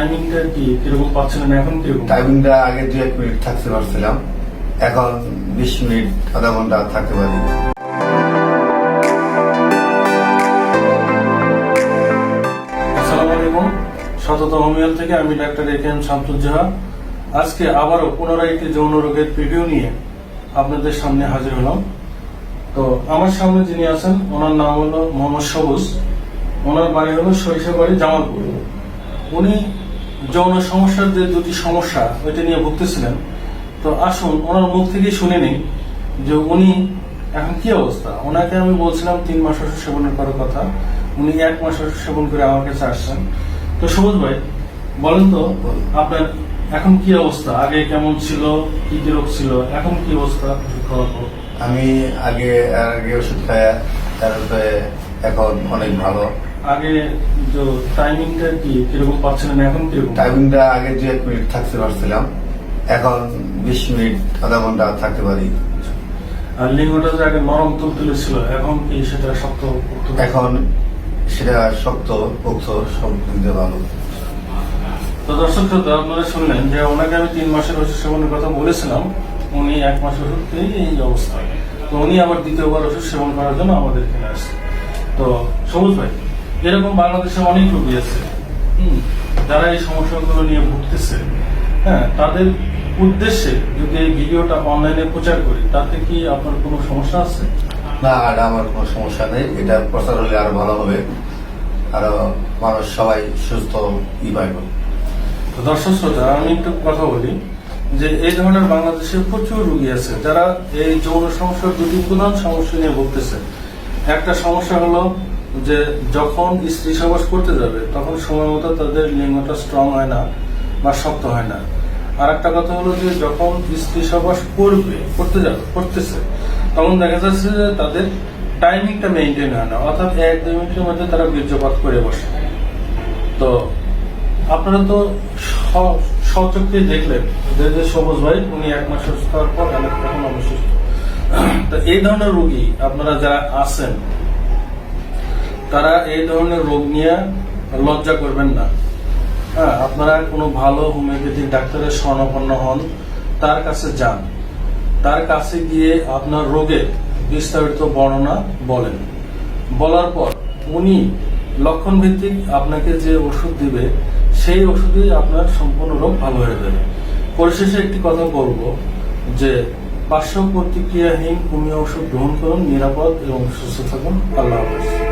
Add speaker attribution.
Speaker 1: টাইমিংটা কি? কীরকম পাচ্ছিলেন এখন কীরকম?
Speaker 2: টাইমিংটা আগে দু এক মিনিট থাকতে পারছিলাম। এখন বিশ মিনিট আধা ঘণ্টা থাকতে পারি।
Speaker 1: আসসালামু আলাইকুম। সতত হোমিওল থেকে আমি ডাক্তার এ কে এম শামসুজ্জাহা আজকে আবারও পুনরায় একটি যৌন রোগের প্রিভিউ নিয়ে আপনাদের সামনে হাজির হলাম। তো আমার সামনে যিনি আছেন ওনার নাম হলো মোহাম্মদ সবুজ। ওনার বাড়ি হলো সরিষাবাড়ি জামালপুর। উনি যৌন সমস্যার যে দুটি সমস্যা, ওইটা নিয়ে ভুগতেছিলেন। তো আসুন, ওনার মুখ থেকেই শুনে নিই যে উনি এখন কি অবস্থা? ওনাকে আমি বলছিলাম তিন মাস ওষুধ সেবনের করার কথা। উনি এক মাস ওষুধ সেবন করে আমার কাছে আসছেন। তো সবুজ ভাই, বলেন তো, আপনার এখন কি অবস্থা? আগে কেমন ছিল? কি কি রোগ ছিল? এখন কি অবস্থা?
Speaker 2: আমি আগে আগে ওষুধ খায় তারপরে এখন অনেক ভালো।
Speaker 1: আগে যে টাইমিংটা কি কীরকম পাচ্ছিলেন এখন কীরকম?
Speaker 2: টাইমিংটা আগে দু এক মিনিট থাকতে পারছিলাম। এখন বিশ মিনিট আধা ঘণ্টা থাকতে পারি।
Speaker 1: আর লিঙ্গটা যে আগে নরম তুলতুলে ছিল এখন কি সেটা শক্ত
Speaker 2: এখন সেটা শক্ত পোক্ত সব দিতে ভালো।
Speaker 1: তো দর্শক শ্রোতা আপনারা শুনলেন যে ওনাকে আমি তিন মাসের ওষুধ সেবনের কথা বলেছিলাম। উনি এক মাস ওষুধ খেয়েই এই অবস্থা। তো উনি আবার দ্বিতীয়বার ওষুধ সেবন করার জন্য আমাদের এখানে আসছে তো সবুজ ভাই এরকম বাংলাদেশে অনেক রোগী আছে হুম, যারা এই সমস্যাগুলো নিয়ে ভুগতেছে হ্যাঁ তাদের উদ্দেশ্যে যদি এই ভিডিওটা অনলাইনে প্রচার করি তাতে কি আপনার কোনো সমস্যা আছে?
Speaker 2: না আর আমার কোনো সমস্যা নেই। এটা প্রচার হলে আরও ভালো হবে। আরও মানুষ সবাই সুস্থ ই পাইবে।
Speaker 1: তো দর্শক শ্রোতা আমি একটু কথা বলি যে এই ধরনের বাংলাদেশে প্রচুর রুগী আছে যারা এই যৌন সমস্যার দুটি প্রধান সমস্যা নিয়ে ভুগতেছে। একটা সমস্যা হলো যে যখন স্ত্রী সবাস করতে যাবে, তখন সময় মতো তাদের লিঙ্গটা স্ট্রং হয় না বা শক্ত হয় না। আর একটা কথা হলো যে যখন স্ত্রী সবাস করবে, করতে যাবে, করতেছে, তখন দেখা যাচ্ছে যে তাদের টাইমিংটা মেনটেন হয় না। অর্থাৎ এক, দুই মিনিটের মধ্যে তারা বীর্যপাত করে বসে। তো আপনারা তো স- স্বচক্ষে দেখলেন, যে যে সবুজ ভাই, উনি এক মাস সুস্থ হওয়ার পর এখন অসুস্থ। তো এই ধরনের রুগী আপনারা যারা আছেন তারা এই ধরনের রোগ নিয়ে লজ্জা করবেন না। হ্যাঁ আপনারা কোনো ভালো হোমিওপ্যাথিক ডাক্তারের স্বর্ণপন্ন হন, তার কাছে যান। তার কাছে গিয়ে আপনার রোগের বিস্তারিত বর্ণনা বলেন। বলার পর উনি লক্ষণ ভিত্তিক আপনাকে যে ওষুধ দিবে, সেই ওষুধেই আপনার সম্পূর্ণ রোগ ভালো হয়ে যাবে। পরিশেষে একটি কথা বলব যে পার্শ্ব প্রতিক্রিয়াহীন হোমিও ওষুধ গ্রহণ করুন, নিরাপদ এবং সুস্থ থাকুন। আল্লাহ হাফেজ।